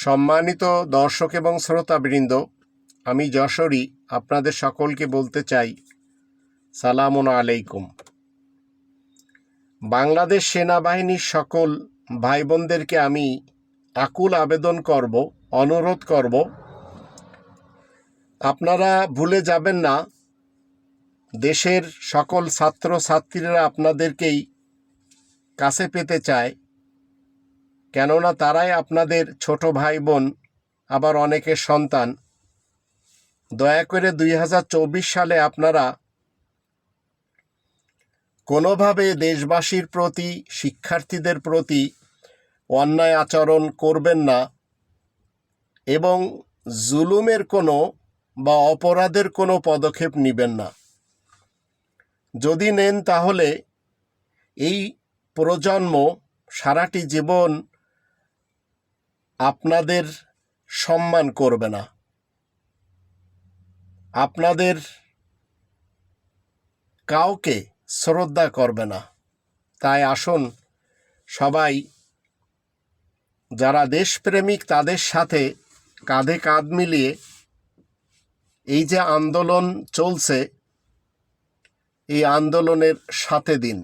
সম্মানিত দর্শক এবং শ্রোতাবৃন্দ, আমি যশোরী আপনাদের সকলকে বলতে চাই, সালামুন আলাইকুম। বাংলাদেশ সেনাবাহিনীর সকল ভাই বোনদেরকে আমি আকুল আবেদন করব, অনুরোধ করব। আপনারা ভুলে যাবেন না, দেশের সকল ছাত্র ছাত্রীরা আপনাদেরকেই কাছে পেতে চায়। কেননা তারাই আপনাদের ছোট ভাই বোন আবার অনেকের সন্তান। দয়া করে দুই হাজার চব্বিশ সালে আপনারা কোনোভাবে দেশবাসীর প্রতি, শিক্ষার্থীদের প্রতি অন্যায় আচরণ করবেন না এবং জুলুমের কোনো বা অপরাধের কোনো পদক্ষেপ নেবেন না। যদি নেন তাহলে এই প্রজন্ম সারাটি জীবন আপনাদের সম্মান করবে না। আপনাদের কাউকে শ্রদ্ধা করবে না। তাই আসুন সবাই যারা দেশপ্রেমিক তাদের সাথে কাঁধে কাঁধ মিলিয়ে এই যে আন্দোলন চলছে, এই আন্দোলনের সাথে দিন।